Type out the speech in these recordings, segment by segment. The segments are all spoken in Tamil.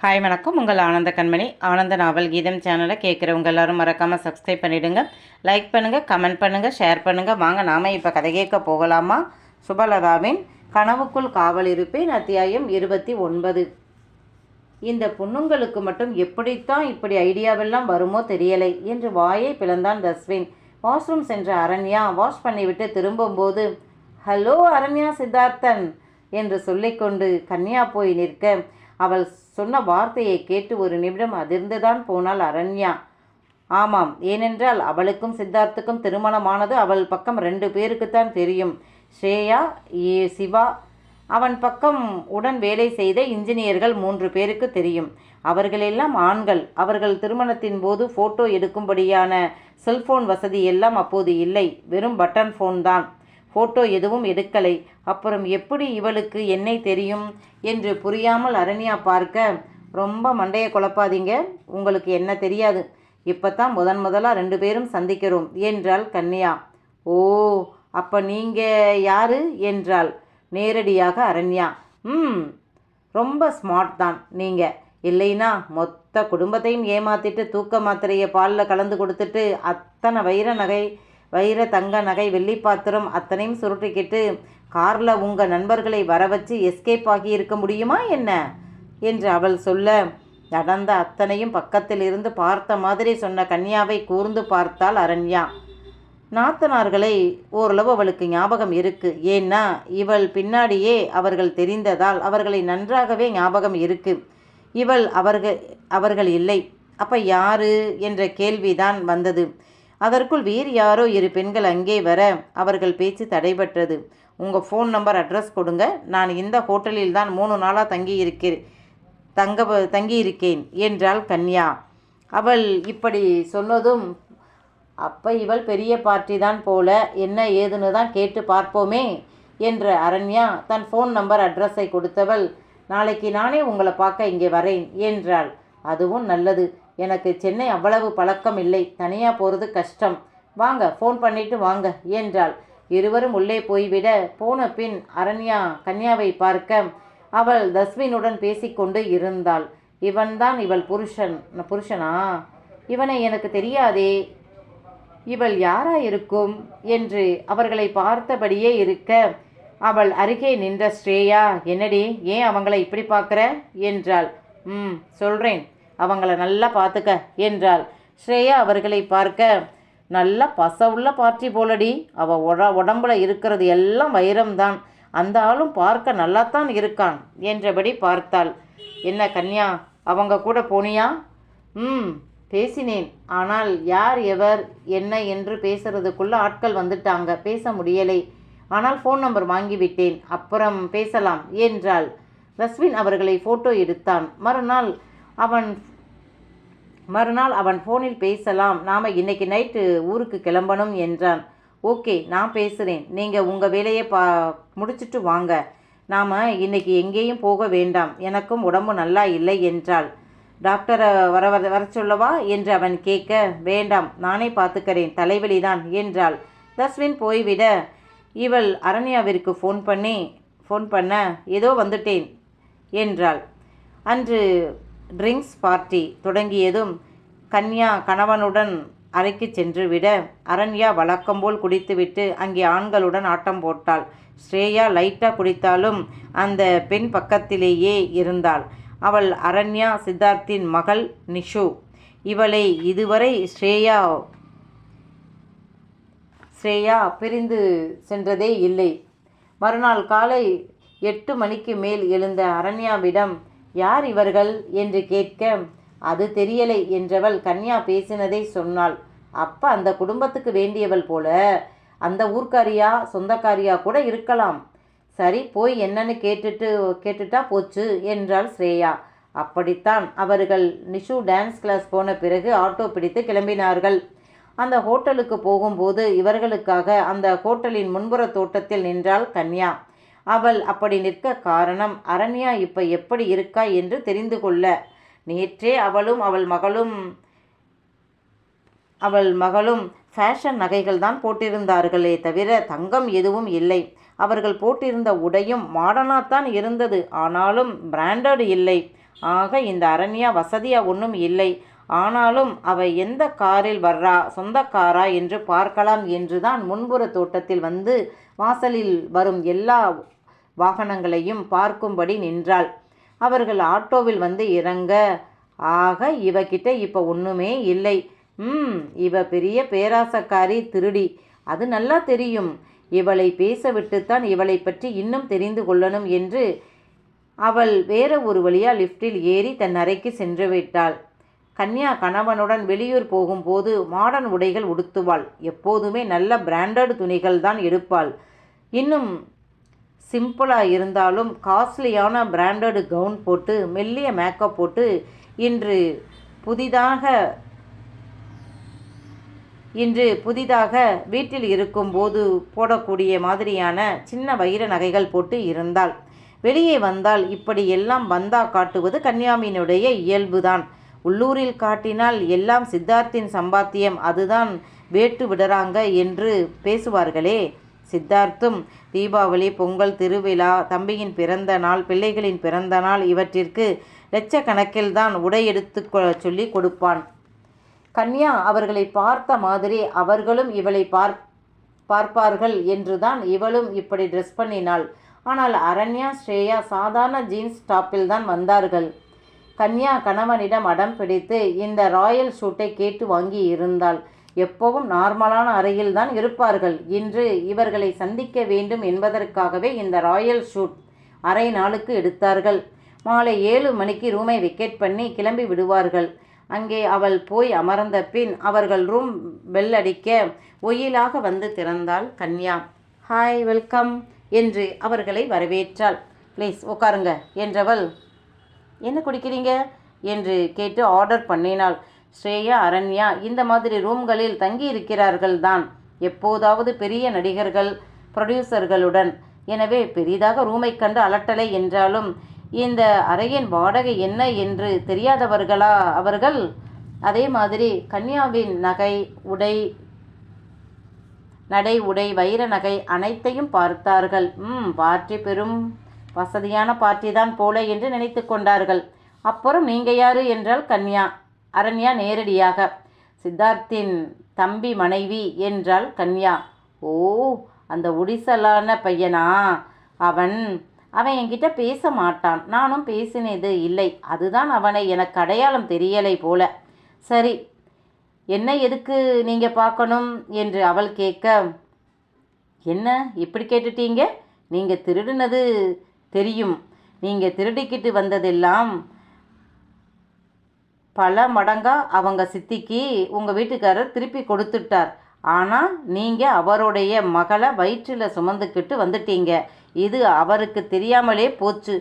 ஹாய் வணக்கம். உங்கள் ஆனந்த கண்மணி. ஆனந்த நாவல் கீதம் சேனலை கேட்குறவங்க எல்லாரும் மறக்காமல் சப்ஸ்கிரைப் பண்ணிவிடுங்க லைக் பண்ணுங்கள் கமெண்ட் பண்ணுங்கள் ஷேர் பண்ணுங்கள் வாங்க நாம் இப்போ கதை கேட்க போகலாமா? சுபலதாவின் கனவுக்குள் காவல் இருப்பேன் அத்தியாயம் இருபத்தி ஒன்பது. இந்த பொண்ணுங்களுக்கு மட்டும் எப்படித்தான் இப்படி ஐடியாவெல்லாம் வருமோ தெரியலை என்று வாயை பிளந்தான் தஸ்வின். வாஷ்ரூம் சென்ற அரண்யா வாஷ் பண்ணிவிட்டு திரும்பும்போது ஹலோ அரண்யா சித்தார்த்தன் என்று சொல்லிக்கொண்டு கன்யா போய் நிற்க அவள் சொன்ன வார்த்தையை கேட்டு ஒரு நிமிடம் அதிர்ந்துதான் போனாள் அரண்யா. ஆமாம் ஏனென்றால் அவளுக்கும் சித்தார்த்துக்கும் திருமணமானது அவள் பக்கம் ரெண்டு பேருக்குத்தான் தெரியும். ஸ்ரேயா ஏ சிவா. அவன் பக்கம் உடன் வேலை செய்த இன்ஜினியர்கள் மூன்று பேருக்கு தெரியும். அவர்களெல்லாம் ஆண்கள். அவர்கள் திருமணத்தின் போது ஃபோட்டோ எடுக்கும்படியான செல்போன் வசதி எல்லாம் அப்போது இல்லை. வெறும் பட்டன் ஃபோன் தான். ஃபோட்டோ எதுவும் எடுக்கலை. அப்புறம் எப்படி இவளுக்கு என்னை தெரியும் என்று புரியாமல் அரண்யா பார்க்க ரொம்ப மண்டையை குழப்பாதீங்க உங்களுக்கு என்ன தெரியாது. இப்போ தான் முதன் முதலாக ரெண்டு பேரும் சந்திக்கிறோம் என்றாள் கன்யா. ஓ அப்போ நீங்கள் யாரு? என்றாள் நேரடியாக அரண்யா. ம் ரொம்ப ஸ்மார்ட் தான் நீங்கள் இல்லைனா மொத்த குடும்பத்தையும் ஏமாத்திட்டு தூக்க மாத்திரையை பாலில் கலந்து கொடுத்துட்டு அத்தனை வைர நகை வைர தங்க நகை வெள்ளி பாத்திரம் அத்தனையும் சுருட்டிக்கிட்டு காரில் உங்கள் நண்பர்களை வர வச்சு எஸ்கேப் ஆகி இருக்க முடியுமா என்ன? என்று அவள் சொல்ல நடந்த அத்தனையும் பக்கத்தில் இருந்து பார்த்த மாதிரி சொன்ன கன்யாவை கூர்ந்து பார்த்தாள் அரண்யா. நாத்தனார்களை ஓரளவு அவளுக்கு ஞாபகம் இருக்கு. ஏன்னா இவள் பின்னாடியே அவர்கள் தெரிந்ததால் அவர்களை நன்றாகவே ஞாபகம் இருக்கு. இவள் அவர்கள் அவர்கள் இல்லை. அப்போ யாரு? என்ற கேள்விதான் வந்தது. அதற்குள் வேறு யாரோ இரு பெண்கள் அங்கே வர அவர்கள் பேச்சு தடைபட்டது உங்கள் ஃபோன் நம்பர் அட்ரஸ் கொடுங்க. நான் இந்த ஹோட்டலில் தான் மூணு நாளாக தங்கியிருக்கிறேன் தங்க தங்கியிருக்கேன் என்றாள் கன்யா. அவள் இப்படி சொன்னதும் அப்போ இவள் பெரிய பார்ட்டி தான் போல என்ன ஏதுன்னு தான் கேட்டு பார்ப்போமே என்ற அரண்யா தன் ஃபோன் நம்பர் அட்ரஸை கொடுத்தவள் நாளைக்கு நானே உங்களை பார்க்க இங்கே வரேன் என்றாள். அதுவும் நல்லது. எனக்கு சென்னை அவ்வளவு பழக்கம் இல்லை. தனியாக போகிறது கஷ்டம். வாங்க ஃபோன் பண்ணிட்டு வாங்க என்றாள். இருவரும் உள்ளே போய்விட போன பின் அரண்யா கன்யாவை பார்க்க அவள் தஸ்வினுடன் பேசிக்கொண்டு இருந்தாள். இவன்தான் இவள் புருஷன். புருஷனா? இவனை எனக்கு தெரியாதே. இவள் யாரா இருக்கும்? என்று அவர்களை பார்த்தபடியே இருக்க அவள் அருகே நின்ற ஸ்ரேயா என்னடி ஏன் அவங்களை இப்படி பார்க்குற? என்றாள். ம் சொல்கிறேன் அவங்கள நல்லா பார்த்துக்க என்றாள். ஸ்ரேயா அவர்களை பார்க்க நல்லா பசவுள்ள பார்ட்டி போலடி. அவள் உட உடம்புல இருக்கிறது எல்லாம் வைரம்தான். அந்த ஆளும் பார்க்க நல்லாத்தான் இருக்கான் என்றபடி பார்த்தாள். என்ன கன்யா அவங்க கூட போனியா? ம் பேசினேன். ஆனால் யார் எவர் என்ன என்று பேசுறதுக்குள்ள ஆட்கள் வந்துட்டாங்க. பேச முடியலை. ஆனால் ஃபோன் நம்பர் வாங்கிவிட்டேன். அப்புறம் பேசலாம் என்றாள். ரஸ்வின் அவர்களை ஃபோட்டோ எடுத்தான். மறுநாள் அவன் மறுநாள் அவன் ஃபோனில் பேசலாம். நாம் இன்னைக்கு நைட்டு ஊருக்கு கிளம்பணும் என்றான். ஓகே நான் பேசுகிறேன் நீங்கள் உங்கள் வேலையை பா முடிச்சுட்டு வாங்க. நாம் இன்னைக்கு எங்கேயும் போக வேண்டாம். எனக்கும் உடம்பு நல்லா இல்லை என்றாள். டாக்டரை வர வர வர சொல்லவா என்று அவன் கேட்க வேண்டாம் நானே பார்த்துக்கிறேன். தலைவலி தான் என்றாள். தஸ்வின் போய்விட இவள் அரண்யாவிற்கு ஃபோன் பண்ணி ஃபோன் பண்ண ஏதோ வந்துட்டேன் என்றாள். அன்று ட்ரிங்க்ஸ் பார்ட்டி தொடங்கியதும் கன்யா கணவனுடன் அறைக்கு சென்று விட அரண்யா வழக்கம்போல் குடித்துவிட்டு அங்கே ஆண்களுடன் ஆட்டம் போட்டாள். ஸ்ரேயா லைட்டாக குடித்தாலும் அந்த பெண் பக்கத்திலேயே இருந்தாள். அவள் அரண்யா சித்தார்த்தின் மகள் நிஷு. இவளை இதுவரை ஸ்ரேயா ஸ்ரேயா பிரிந்து சென்றதே இல்லை. மறுநாள் காலை எட்டு மணிக்கு மேல் எழுந்த அரண்யாவிடம் யார் இவர்கள் என்று கேட்க அது தெரியலை என்றவள் கன்யா பேசினதை சொன்னாள். அப்ப அந்த குடும்பத்துக்கு வேண்டியவள் போல. அந்த ஊர்க்காரியா சொந்தக்காரியா கூட இருக்கலாம். சரி போய் என்னன்னு கேட்டுட்டு கேட்டுட்டா போச்சு என்றாள் ஸ்ரேயா. அப்படித்தான். அவர்கள் நிஷு டான்ஸ் கிளாஸ் போன பிறகு ஆட்டோ பிடித்து கிளம்பினார்கள். அந்த ஹோட்டலுக்கு போகும்போது இவர்களுக்காக அந்த ஹோட்டலின் முன்புற தோட்டத்தில் நின்றாள் கன்யா. அவள் அப்படி நிற்க காரணம் அரண்யா இப்போ எப்படி இருக்கா என்று தெரிந்து கொள்ள. நேற்றே அவளும் அவள் மகளும் அவள் மகளும் ஃபேஷன் நகைகள் தான் போட்டிருந்தார்களே தவிர தங்கம் எதுவும் இல்லை. அவர்கள் போட்டிருந்த உடையும் மாடனாகத்தான் இருந்தது. ஆனாலும் பிராண்டட் இல்லை. ஆக இந்த அரண்யா வசதியாக ஒன்றும் இல்லை. ஆனாலும் அவ எந்த காரில் வர்றா சொந்த காரா என்று பார்க்கலாம் என்றுதான் முன்புற தோட்டத்தில் வந்து வாசலில் வரும் எல்லா வாகனங்களையும் பார்க்கும்படி நின்றாள். அவர்கள் ஆட்டோவில் வந்து இறங்க ஆக இவகிட்ட இப்போ ஒன்றுமே இல்லை. ம் இவ பெரிய பேராசக்காரி திருடி. அது நல்லா தெரியும். இவளை பேச விட்டுத்தான் இவளை பற்றி இன்னும் தெரிந்து கொள்ளணும் என்று அவள் வேற ஒரு வழியா லிஃப்டில் ஏறி தன் அறைக்கு சென்று விட்டாள். கன்யா கணவனுடன் வெளியூர் போகும்போது மாடர்ன் உடைகள் உடுத்துவாள். எப்போதுமே நல்ல பிராண்டட் துணிகள் தான் எடுப்பாள். இன்னும் சிம்பிளாக இருந்தாலும் காஸ்ட்லியான பிராண்டட் கவுன் போட்டு மெல்லிய மேக்கப் போட்டு இன்று புதிதாக இன்று புதிதாக வீட்டில் இருக்கும்போது போடக்கூடிய மாதிரியான சின்ன வைர நகைகள் போட்டு இருந்தாள். வெளியே வந்தால் இப்படி எல்லாம் வந்தா காட்டுவது கன்யாமினுடைய இயல்புதான். உள்ளூரில் காட்டினால் எல்லாம் சித்தார்த்தின் சம்பாத்தியம் அதுதான் வேட்டு விடுறாங்க என்று பேசுவார்களே. சித்தார்த்தும் தீபாவளி பொங்கல் திருவிழா தம்பியின் பிறந்த நாள் பிள்ளைகளின் பிறந்த நாள் இவற்றிற்கு லட்சக்கணக்கில் தான் உடை எடுத்து கொ- சொல்லி கொடுப்பான். கன்யா அவர்களை பார்த்த மாதிரி அவர்களும் இவளை பார் பார்ப்பார்கள் என்றுதான் இவளும் இப்படி ட்ரெஸ் பண்ணினாள். ஆனால் அரண்யா ஸ்ரேயா சாதாரண ஜீன்ஸ் டாப்பில் தான் வந்தார்கள். கன்யா கணவனிடம் அடம் பிடித்து இந்த ராயல் ஷூட்டை கேட்டு வாங்கி இருந்தாள். எப்பவும் நார்மலான அறையில் தான் இருப்பார்கள். இன்று இவர்களை சந்திக்க வேண்டும் என்பதற்காகவே இந்த ராயல் ஷூட் அரை நாளுக்கு எடுத்தார்கள். மாலை ஏழு மணிக்கு ரூமை விக்கெட் பண்ணி கிளம்பி விடுவார்கள். அங்கே அவள் போய் அமர்ந்த பின் அவர்கள் ரூம் பெல் அடிக்க ஒயிலாக வந்து திறந்தாள் கன்யா. ஹாய் வெல்கம் என்று அவர்களை வரவேற்றாள். ப்ளீஸ் உட்காருங்க என்றவள் என்ன குடிக்கிறீங்க? என்று கேட்டு ஆர்டர் பண்ணினாள். ஸ்ரேயா அரண்யா இந்த மாதிரி ரூம்களில் தங்கி இருக்கிறார்கள் தான் எப்போதாவது பெரிய நடிகர்கள் ப்ரொடியூசர்களுடன் எனவே பெரிதாக ரூமை கண்டு அலட்டலை என்றாலும் இந்த அறையின் வாடகை என்ன என்று தெரியாதவர்களா அவர்கள்? அதே மாதிரி கன்யாவின் நகை உடை நடை உடை வைர நகை அனைத்தையும் பார்த்தார்கள். ம் பார்ட்டி பெரும் வசதியான பார்ட்டி தான் போல என்று நினைத்து கொண்டார்கள். அப்புறம் நீங்கள் யாரு என்றால் கன்யா. அரண்யா நேரடியாக. சித்தார்த்தின் தம்பி மனைவி என்றாள் கன்யா. ஓ அந்த ஒடிசலான பையனா? அவன் அவன் என்கிட்ட பேச மாட்டான். நானும் பேசினது இல்லை. அதுதான் அவனை எனக்கு அடையாளம் தெரியலை போல. சரி என்ன எதுக்கு நீங்கள் பார்க்கணும்? என்று அவள் கேட்க என்ன? இப்படி கேட்டுட்டீங்க? நீங்கள் திருடினது தெரியும். நீங்கள் திருடிக்கிட்டு வந்ததெல்லாம் பல மடங்காக அவங்க சித்திக்கு உங்கள் வீட்டுக்காரர் திருப்பி கொடுத்துட்டார். ஆனால் நீங்கள் அவருடைய மகளை வயிற்றில் சுமந்துக்கிட்டு வந்துட்டீங்க. இது அவருக்கு தெரியாமலே போச்சு.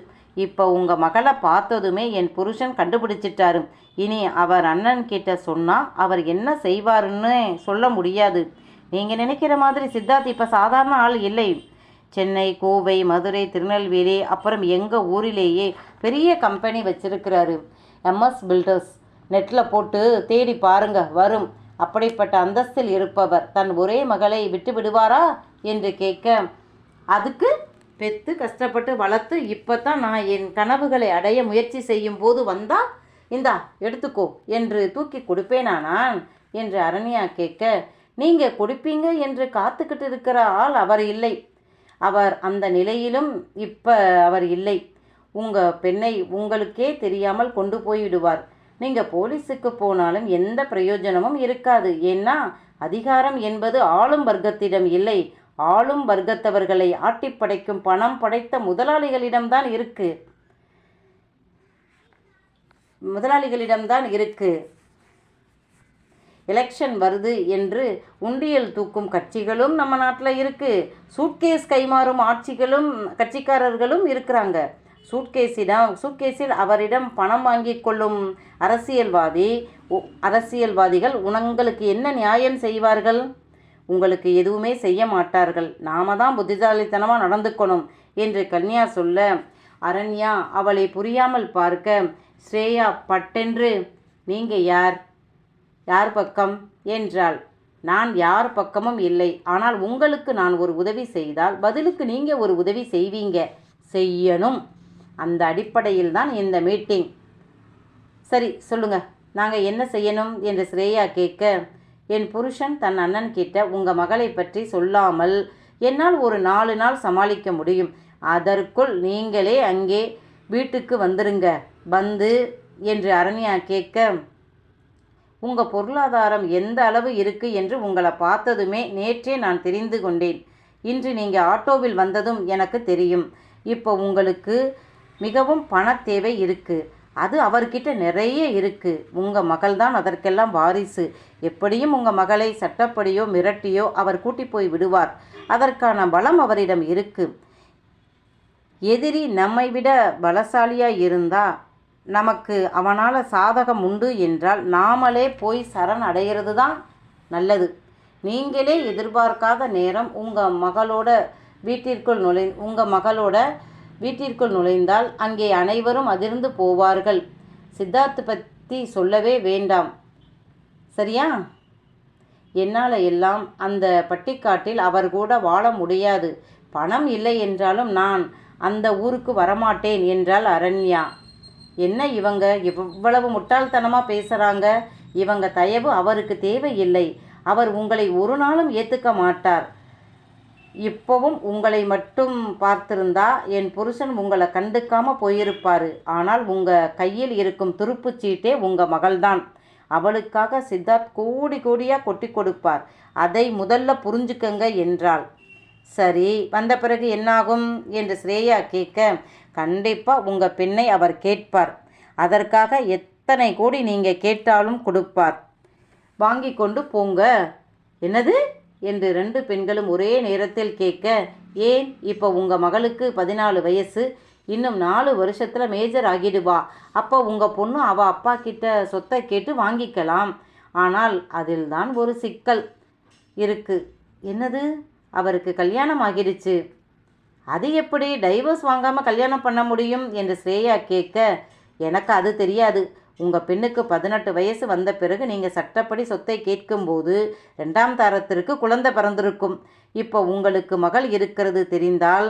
இப்போ உங்கள் மகளை பார்த்ததுமே என் புருஷன் கண்டுபிடிச்சிட்டாரு. இனி அவர் அண்ணன் கிட்ட சொன்னால் அவர் என்ன செய்வாருன்னு சொல்ல முடியாது. நீங்கள் நினைக்கிற மாதிரி சித்தார்த் இப்போ சாதாரண ஆள் இல்லை. சென்னை கோவை மதுரை திருநெல்வேலி அப்புறம் எங்கள் ஊரிலேயே பெரிய கம்பெனி வச்சிருக்கிறாரு. MS builders. நெட்டில் போட்டு தேடி பாருங்க வரும். அப்படிப்பட்ட அந்தஸ்தில் இருப்பவர் தன் ஒரே மகளை விட்டு விடுவாரா என்று கேட்க அதுக்கு பெத்து கஷ்டப்பட்டு வளர்த்து இப்போ தான் நான் என் கனவுகளை அடைய முயற்சி செய்யும் போது வந்தா? இந்தா எடுத்துக்கோ என்று தூக்கி கொடுப்பேனா நான்? என்று அரண்யா கேட்க நீங்கள் கொடுப்பீங்க என்று காத்துக்கிட்டு இருக்கிற ஆள் அவர் இல்லை. அவர் அந்த நிலையிலும் இப்போ அவர் இல்லை. உங்கள் பெண்ணை உங்களுக்கே தெரியாமல் கொண்டு போய்விடுவார் நீங்கள் போலீஸுக்கு போனாலும் எந்த பிரயோஜனமும் இருக்காது. ஏன்னா அதிகாரம் என்பது ஆளும் வர்க்கத்திடம் இல்லை. ஆளும் வர்க்கத்தவர்களை ஆட்டிப்படைக்கும் பணம் படைத்த முதலாளிகளிடம்தான் இருக்கு. முதலாளிகளிடம்தான் இருக்கு. எலெக்ஷன் வருது என்று உண்டியல் தூக்கும் கட்சிகளும் நம்ம நாட்டில் இருக்குது சூட்கேஸ் கைமாறும் ஆட்சிகளும் கட்சிக்காரர்களும் இருக்கிறாங்க. சூட்கேஸிடம் சூட்கேஸில் அவரிடம் பணம் வாங்கி கொள்ளும் அரசியல்வாதி உ- அரசியல்வாதிகள் உங்களுக்கு என்ன நியாயம் செய்வார்கள்? உங்களுக்கு எதுவுமே செய்ய மாட்டார்கள். நாம தான் புத்திசாலித்தனமாக நடந்துக்கணும் என்று கன்யா சொல்ல அரண்யா அவளை புரியாமல் பார்க்க ஸ்ரேயா பட்டென்று நீங்க யார்? யார் பக்கம்? என்றாள். நான் யார் பக்கமும் இல்லை. ஆனால் உங்களுக்கு நான் ஒரு உதவி செய்தால் பதிலுக்கு நீங்கள் ஒரு உதவி செய்வீங்க. செய்யணும். அந்த அடிப்படையில் தான் இந்த மீட்டிங். சரி சொல்லுங்க. நாங்கள் என்ன செய்யணும் என்று ஸ்ரேயா கேட்க என் புருஷன் தன் அண்ணன் கிட்ட உங்கள் மகளை பற்றி சொல்லாமல் என்னால் ஒரு நாலு நாள் சமாளிக்க முடியும். அதற்குள் நீங்களே அங்கே வீட்டுக்கு வந்துருங்க. வந்து என்று அரண்யா கேட்க உங்கள் பொருளாதாரம் எந்த அளவு இருக்கு என்று உங்களை பார்த்ததுமே நேற்றே நான் தெரிந்து கொண்டேன். இன்று நீங்கள் ஆட்டோவில் வந்ததும் எனக்கு தெரியும். இப்போ உங்களுக்கு மிகவும் பண தேவை இருக்கு. அது அவர்கிட்ட நிறைய இருக்கு. உங்கள் மகள் தான் அதற்கெல்லாம் வாரிசு. எப்படியும் உங்கள் மகளை சட்டப்படியோ மிரட்டியோ அவர் கூட்டி போய் விடுவார். அதற்கான பலம் அவரிடம் இருக்கு. எதிரி நம்மை விட பலசாலியாக இருந்தா நமக்கு அவனால் சாதகம் உண்டு என்றால் நாமளே போய் சரண் அடைகிறது தான் நல்லது. நீங்களே எதிர்பார்க்காத நேரம் உங்கள் மகளோட வீட்டிற்குள் நுழை உங்கள் மகளோட வீட்டிற்குள் நுழைந்தால் அங்கே அனைவரும் அதிர்ந்து போவார்கள். சித்தார்த்த பற்றி சொல்லவே வேண்டாம். சரியா? என்னால் எல்லாம் அந்த பட்டிக்காட்டில் அவர் கூட வாழ முடியாது. பணம் இல்லை என்றாலும் நான் அந்த ஊருக்கு வரமாட்டேன் என்றாள் அரண்யா. என்ன இவங்க? இவ்வளவு முட்டாள்தனமாக பேசுகிறாங்க இவங்க தயவு அவருக்கு தேவையில்லை. அவர் உங்களை ஒரு நாளும் ஏற்றுக்க மாட்டார். இப்போவும் உங்களை மட்டும் பார்த்திருந்தா என் புருஷன் உங்களை கண்டுக்காமல் போயிருப்பாரு. ஆனால் உங்கள் கையில் இருக்கும் துருப்புச் சீட்டே உங்கள் மகள்தான். அவளுக்காக சித்தார்த் கோடி கோடியாக கொட்டி கொடுப்பார். அதை முதல்ல புரிஞ்சுக்கங்க என்றாள். சரி வந்த பிறகு என்னாகும்? என்று ஸ்ரேயா கேட்க கண்டிப்பாக உங்கள் பெண்ணை அவர் கேட்பார். அதற்காக எத்தனை கோடி நீங்கள் கேட்டாலும் கொடுப்பார். வாங்கி கொண்டு போங்க. என்னது? என்று ரெண்டு பெண்களும் ஒரே நேரத்தில் கேட்க ஏன் இப்போ உங்கள் மகளுக்கு பதினாலு வயசு? இன்னும் நாலு வருஷத்தில் மேஜர் ஆகிடுவா. அப்போ உங்கள் பொண்ணு அவள் அப்பா கிட்ட சொத்தை கேட்டு வாங்கிக்கலாம். ஆனால் அதில் தான் ஒரு சிக்கல் இருக்கு. என்னது? அவருக்கு கல்யாணம் ஆகிடுச்சு. அது எப்படி டைவர்ஸ் வாங்காமல் கல்யாணம் பண்ண முடியும்? என்று ஸ்ரேயா கேட்க எனக்கு அது தெரியாது. உங்கள் பெண்ணுக்கு பதினெட்டு வயசு வந்த பிறகு நீங்கள் சட்டப்படி சொத்தை கேட்கும்போது ரெண்டாம் தாரத்திற்கு குழந்தை பிறந்திருக்கும். இப்போ உங்களுக்கு மகள் இருக்கிறது தெரிந்தால்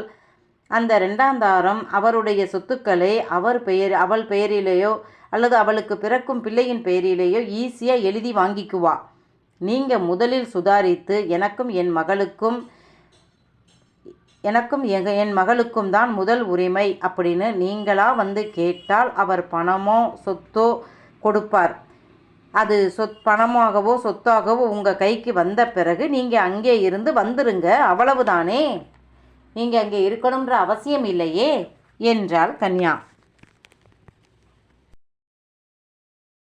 அந்த ரெண்டாம் தாரம் அவருடைய சொத்துக்களை அவர் பெயர் அவள் பெயரிலேயோ அல்லது அவளுக்கு பிறக்கும் பிள்ளையின் பெயரிலேயோ ஈஸியாக எழுதி வாங்கிக்குவா. நீங்கள் முதலில் சுதாரித்து எனக்கும் என் மகளுக்கும் எனக்கும் எங்க என் மகளுக்கும் தான் முதல் உரிமை அப்படின்னு நீங்களா வந்து கேட்டால் அவர் பணமோ சொத்தோ கொடுப்பார். அது சொத் பணமாகவோ சொத்தாகவோ உங்கள் கைக்கு வந்த பிறகு நீங்கள் அங்கே இருந்து வந்துருங்க. அவ்வளவுதானே? நீங்கள் அங்கே இருக்கணுன்ற அவசியம் இல்லையே? என்றாள் கன்யா.